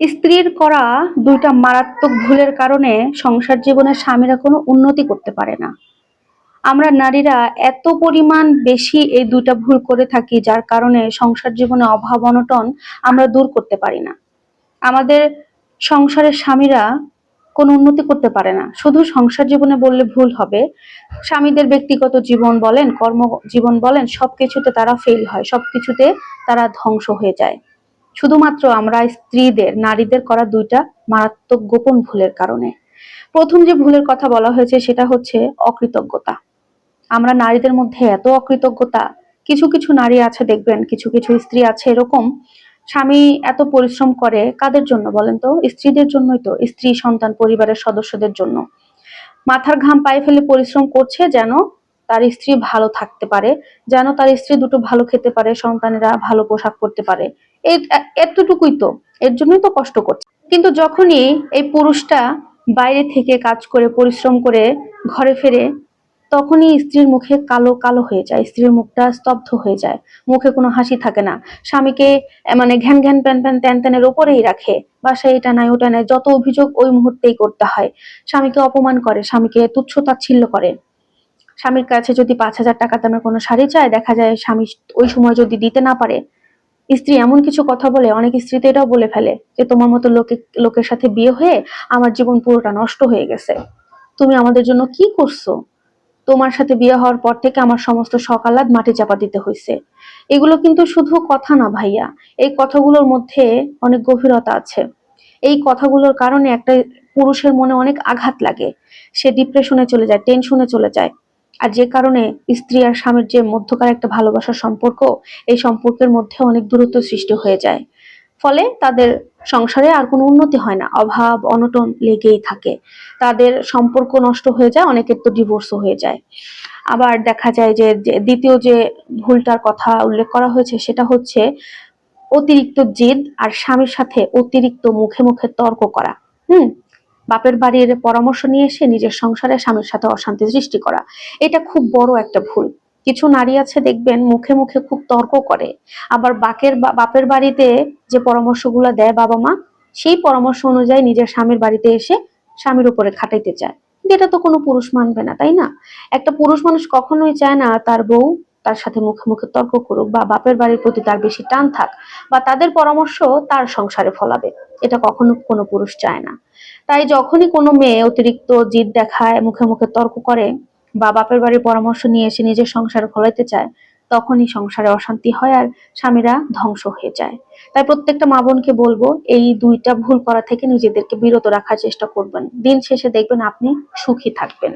স্ত্রীর করা দুইটা মারাত্মক ভুলের কারণে সংসার জীবনে স্বামীরা কোনো উন্নতি করতে পারে না। আমরা নারীরা এত পরিমাণ বেশি এই দুইটা ভুল করে থাকি যার কারণে সংসার জীবনে অভাব অনটন আমরা দূর করতে পারি না। আমাদের সংসারের স্বামীরা কোনো উন্নতি করতে পারে না। শুধু সংসার জীবনে বললে ভুল হবে। স্বামীদের ব্যক্তিগত জীবন বলেন কর্ম জীবন বলেন, সবকিছুতে তারা ফেল হয়, সবকিছুতে তারা ধ্বংস হয়ে যায়। শুধুমাত্র আমরা স্ত্রীদের, নারীদের করা দুইটা মারাত্মক গোপন ভুলের কারণে। প্রথম যে ভুলের কথা বলা হয়েছে সেটা হচ্ছে অকৃতজ্ঞতা। আমরা নারীদের মধ্যে এত অকৃতজ্ঞতা, কিছু কিছু নারী আছে দেখবেন, কিছু কিছু স্ত্রী আছে এরকম, স্বামী এত পরিশ্রম করে কাদের জন্য বলেন তো? স্ত্রীদের জন্যই তো, স্ত্রী, সন্তান, পরিবারের সদস্যদের জন্য। মাথার ঘাম পায়ে ফেলে পরিশ্রম করছে যেন তার স্ত্রী ভালো থাকতে পারে, যেন তার স্ত্রী দুটো ভালো খেতে পারে, সন্তানেরা ভালো পোশাক পরতে পারে। এতটুকুই তো, এর জন্যই তো কষ্ট করছে। কিন্তু যখনই এই পুরুষটা বাইরে থেকে কাজ করে, পরিশ্রম করে ঘরে ফেরে, তখনই স্ত্রীর মুখে কালো কালো হয়ে যায়, স্ত্রীর মুখটা স্তব্ধ হয়ে যায়। মুখে কোনো হাসি থাকে না। স্বামীকে মানে ঘ্যান ঘ্যান প্যান প্যান ট্যান ট্যানের ওপরেই রাখে বাসায় এটা নাই ওটা নাই যত অভিযোগ ওই মুহূর্তেই করতে হয়। স্বামীকে অপমান করে, স্বামীকে তুচ্ছ তাচ্ছিল্য করে। স্বামীর কাছে যদি পাঁচ হাজার টাকা দামের কোনো শাড়ি চায়, দেখা যায় স্বামী ওই সময় যদি দিতে না পারে, স্ত্রী এমন কিছু কথা বলে, অনেক স্ত্রী তো এটাও বলে ফেলে যে তোমার মতো লোকে, লোকের সাথে বিয়ে হয়ে আমার জীবন পুরোটা নষ্ট হয়ে গেছে। তুমি আমাদের জন্য কি করছ? তোমার সাথে বিয়ে হওয়ার পর থেকে আমার সমস্ত সকালাত মাটি চাপা দিতে হয়েছে এগুলো কিন্তু শুধু কথা না ভাইয়া, এই কথাগুলোর মধ্যে অনেক গভীরতা আছে। এই কথাগুলোর কারণে একটা পুরুষের মনে অনেক আঘাত লাগে। সে ডিপ্রেশনে চলে যায় টেনশনে চলে যায়। আর যে কারণে স্ত্রী আর স্বামীর যে মধ্যকার একটা ভালোবাসার সম্পর্ক, এই সম্পর্কের মধ্যে অনেক দূরত্ব সৃষ্টি হয়ে যায়। ফলে তাদের সংসারে আর কোনো উন্নতি হয় না, অভাব, অনটন লেগেই থাকে। তাদের সম্পর্ক নষ্ট হয়ে যায়, অনেকের তো ডিভোর্সও হয়ে যায়। আবার দেখা যায় যে দ্বিতীয় যে ভুলটার কথা উল্লেখ করা হয়েছে, সেটা হচ্ছে অতিরিক্ত জেদ আর স্বামীর সাথে অতিরিক্ত মুখে মুখে তর্ক করা। হুম? বাপের বাড়ির পরামর্শ নিয়ে এসে নিজের সংসারে স্বামীর সাথে অশান্তি সৃষ্টি করা। এটা খুব বড় একটা ভুল। কিছু নারী আছে দেখবেন মুখে মুখে খুব তর্ক করে। আবার বাকের বাপের বাড়িতে যে পরামর্শগুলো দেয় বাবা মা, সেই পরামর্শ অনুযায়ী নিজের স্বামীর বাড়িতে এসে স্বামীর উপরে খাটাইতে চায়। এটা তো কোনো পুরুষ মানবে না, তাই না? একটা পুরুষ মানুষ কখনোই চায় না তার বউ তার সাথে মুখে মুখে তর্ক করুক বা বাপের বাড়ির প্রতি তার বেশি টান থাক বা তাদের পরামর্শ তার সংসারে ফলাবে। এটা কখনো কোনো পুরুষ চায় না। তাই যখনই কোনো মেয়ে অতিরিক্ত জিদ দেখায়, মুখে মুখে তর্ক করে বা বাপের বাড়ির পরামর্শ নিয়ে এসে নিজের সংসারে ফলাইতে চায়, তখনই সংসারে অশান্তি হয় আর স্বামীরা ধ্বংস হয়ে যায়। তাই প্রত্যেকটা মা বোনকে বলব, এই দুইটা ভুল করা থেকে নিজেদেরকে বিরত রাখার চেষ্টা করবেন। দিন শেষে দেখবেন আপনি সুখী থাকবেন।